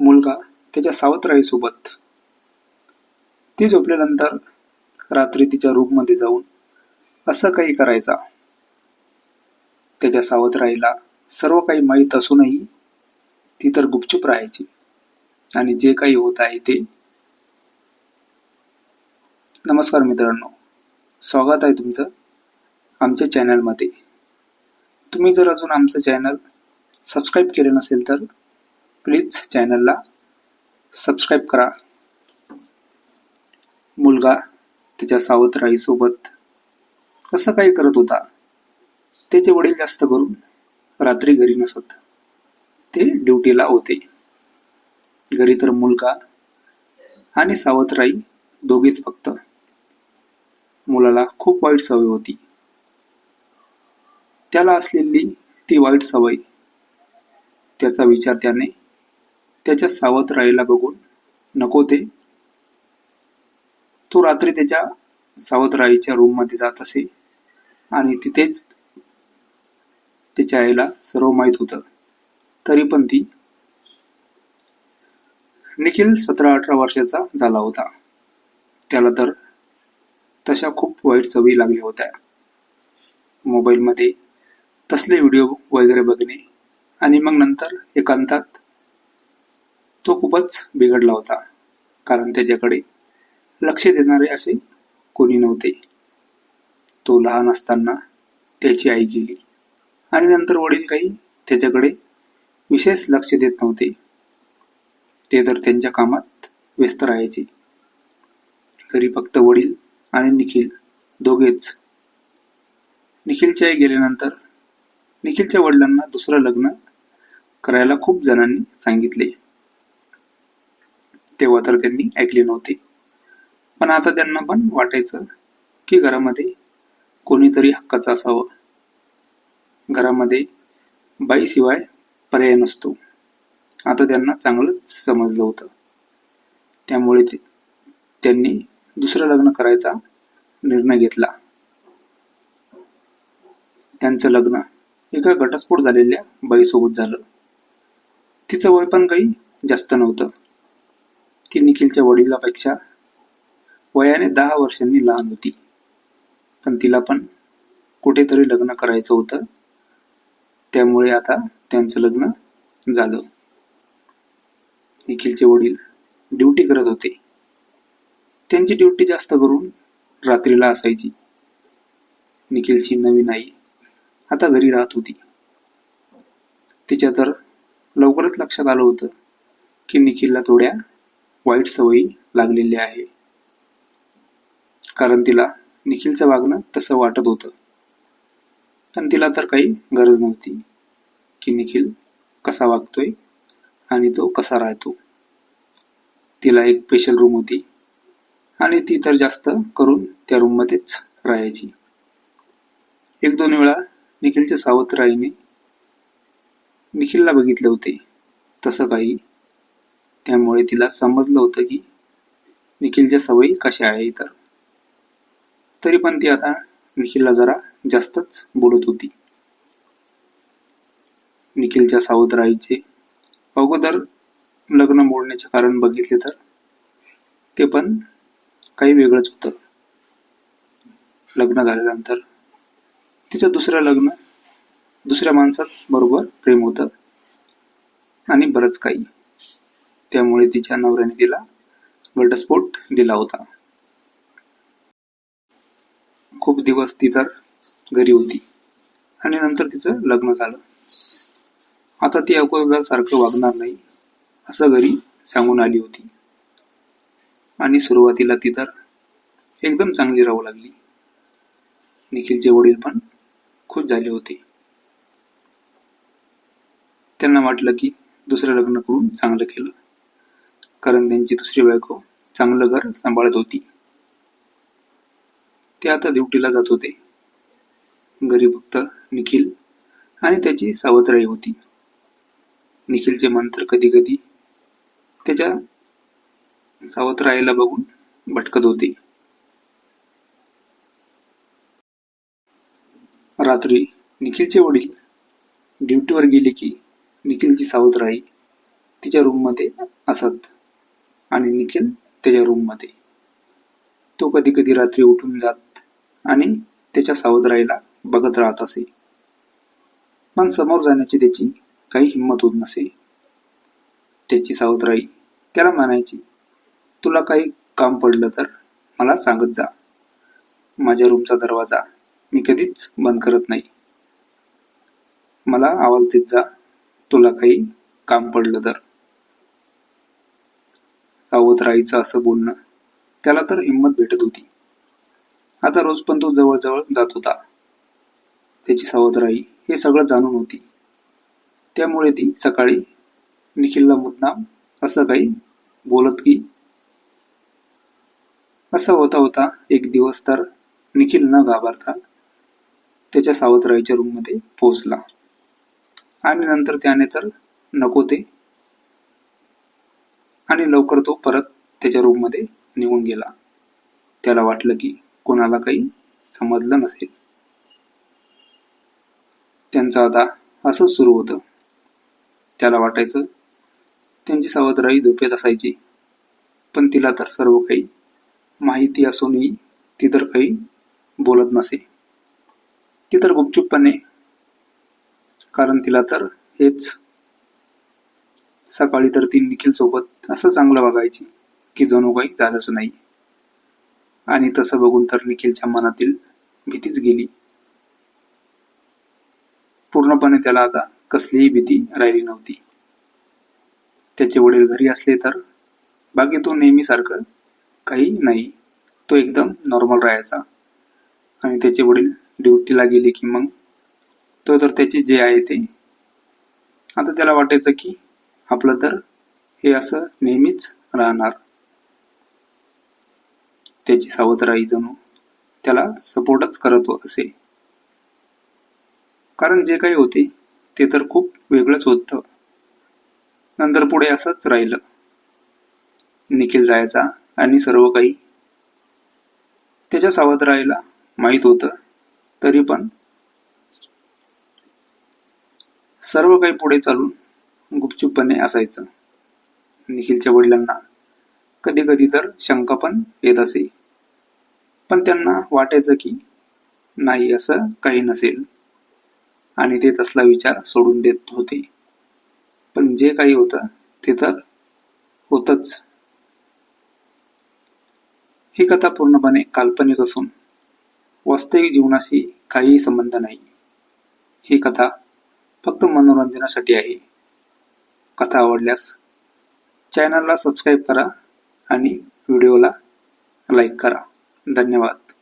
मुलगा त्याच्या सावत्राईसोबत. ती झोपल्यानंतर रात्री तिच्या रूममध्ये जाऊन असं काही करायचा. त्याच्या सावत्राईला सर्व काही माहीत असूनही ती तर गुपचूप राहायची. आणि जे काही होत आहे ते. नमस्कार मित्रांनो स्वागत आहे तुमचं आमच्या चॅनलमध्ये तुम्ही जर अजून आमचं चॅनल सबस्क्राईब केलं नसेल तर प्लीज चॅनलला सबस्क्राईब करा. मुलगा त्याच्या सावत्राईसोबत कसं काही करत होता. त्याचे वडील जास्त करून रात्री घरी नसत. ते ड्युटीला होते. घरी तर मुलगा आणि सावत्राई दोघेच फक्त. मुलाला खूप वाईट सवय होती. त्याला असलेली ती वाईट सवय त्याचा विचार त्याने त्याच्या सावत्राईला बघून नको ते. तो रात्री त्याच्या सावत्राईच्या रूममध्ये जात असे. आणि तिथेच त्याच्या आईला सर्व माहीत होतं. तरी पण ती निखिल सतरा अठरा वर्षाचा झाला होता. त्याला तर तशा खूप वाईट सवयी लागल्या होत्या. मोबाईलमध्ये तसले व्हिडिओ वगैरे बघणे आणि मग नंतर एकांतात तो खूपच बिघडला होता कारण त्याच्याकडे लक्ष देणारे असे कोणी नव्हते. तो लहान असताना त्याची आई गेली आणि नंतर वडील काही त्याच्याकडे विशेष लक्ष देत नव्हते. ते तर त्यांच्या कामात व्यस्त राहायचे. घरी फक्त वडील आणि निखिल दोघेच. निखिलच्या आई गेल्यानंतर निखिलच्या वडिलांना दुसरं लग्न करायला खूप जणांनी सांगितले. तेव्हा तर त्यांनी ऐकले नव्हते. पण आता त्यांना पण वाटायचं की घरामध्ये कोणीतरी हक्काचं असावं. घरामध्ये बाईशिवाय पर्याय नसतो. आता त्यांना चांगलंच समजलं होतं. त्यामुळे ते त्यांनी दुसरं लग्न करायचा निर्णय घेतला. त्यांचं लग्न एका घटस्फोट झालेल्या बाईसोबत झालं. तिचं वय पण काही जास्त नव्हतं. ती निखिलच्या वडिलापेक्षा वयाने दहा वर्षांनी लहान होती. पण तिला पण कुठेतरी लग्न करायचं होतं. त्यामुळे आता त्यांचं लग्न झालं. निखिलचे वडील ड्युटी करत होते. त्यांची ड्युटी जास्त करून रात्रीला असायची. निखिलची नवीन आई आता घरी राहत होती. तिच्या तर लवकरच लक्षात आलं होतं की निखिलला थोड्या वाईट सवयी लागलेली आहे. कारण तिला निखिलचं वागणं तसं वाटत होतं. पण तिला तर काही गरज नव्हती की निखिल कसा वागतोय आणि तो कसा राहतो. तिला एक स्पेशल रूम होती आणि ती तर जास्त करून त्या रूममध्येच राहायची. एक दोन वेळा निखिलच्या सावत्र आईने निखिलला बघितले होते. तसं काही त्यामुळे तिला समजलं होतं की निखिलच्या सवयी कशा आहे इतर. तरी पण ती आता निखिलला जरा जास्तच बोलत होती. निखिलच्या सावत्र आईचे अगोदर लग्न मोडण्याचे कारण बघितले तर ते पण काही वेगळंच होतं. लग्न झाल्यानंतर तिचं दुसरं लग्न दुसऱ्या माणसाच बरोबर प्रेम होतं आणि बरंच काही. त्यामुळे तिच्या नवऱ्याने तिला घटस्फोट दिला होता. खूप दिवस ती तर घरी होती आणि नंतर तिचं लग्न झालं. आता ती अगोदर सारखं वागणार नाही असं घरी सांगून आली होती. आणि सुरुवातीला ती तर एकदम चांगली राहू लागली. निखिलचे वडील पण खुश झाले होते. त्यांना वाटलं की दुसरं लग्न करून चांगलं केलं. कारण त्यांची दुसरी बायको चांगलं घर सांभाळत होती. ते आता ड्युटीला जात होते. घरी फक्त निखिल आणि त्याची सावत्राई होती. निखिलचे मन तर कधी कधी त्याच्या सावत्राईला बघून भटकत होते. रात्री निखिलचे वडील ड्युटीवर गेले की निखिलची सावत्राई तिच्या रूममध्ये असत. आणि निखिल त्याच्या रूममध्ये तो कधी कधी रात्री उठून जात आणि त्याच्या सावधराईला बघत राहत असे. पण समोर जाण्याची त्याची काही हिंमत होत नसे. त्याची सावधराई त्याला म्हणायची तुला काही काम पडलं तर मला सांगत जा. माझ्या रूमचा दरवाजा मी कधीच बंद करत नाही. मला आवाज देत जा. तुला काही काम पडलं तर. सावध राहायचं असं बोलणं. त्याला तर हिंमत भेटत होती. आता रोज पण तो जवळजवळ जात होता. त्याची सावधराई हे सगळं जाणून होती. त्यामुळे ती सकाळी निखिलला मुद्दाम असं काही बोलत की असं होता होता एक दिवस तर निखिल न घाबरता त्याच्या सावधराईच्या रूममध्ये पोहोचला. आणि नंतर त्याने तर नको ते आणि लवकर तो परत त्याच्या रूममध्ये निघून गेला. त्याला वाटलं की कोणाला काही समजलं नसेल. त्यांचं आता असंच सुरू होतं. त्याला वाटायचं त्यांची सावधराई झोपेत असायची. पण तिला तर सर्व काही माहिती असूनही ती तर काही बोलत नसे. ती तर गुपचूपपणे कारण तिला तर हेच सकाळी तर ती निखिल सोबत असं चांगलं वागायची की जणू काही झालंच नाही. आणि तसं बघून तर निखिलच्या मनातील भीतीच गेली. पूर्णपणे त्याला आता कसलीही भीती राहिली नव्हती. त्याचे वडील घरी असले तर बाकी तो नेहमीसारखं काही नाही. तो एकदम नॉर्मल राहायचा. आणि त्याचे वडील ड्युटीला गेले की मग तो तर त्याचे जे आहे ते. आता त्याला वाटायचं की आपलं तर हे असं नेहमीच राहणार. त्याची सावधराई जणू त्याला सपोर्टच करत असे. कारण जे काही होते ते तर खूप वेगळंच होतं. नंतर पुढे असंच राहिलं. निखिल जायचा आणि सर्व काही. त्याच्या सावत्राईला माहीत होतं तरी पण. सर्व काही पुढे चालून गुपचूपपणे असायचं. निखिलच्या वडिलांना कधी कधी तर शंका पण येत असे. पण त्यांना वाटायचं की नाही असं काही नसेल. आणि ते तसला विचार सोडून देत होते. पण जे काही होतं ते तर होतच. ही कथा पूर्णपणे काल्पनिक असून वास्तविक जीवनाशी काहीही संबंध नाही. ही कथा फक्त मनोरंजनासाठी आहे. कथा आवडल्यास चॅनलला सबस्क्राईब करा आणि व्हिडिओला लाईक करा. धन्यवाद.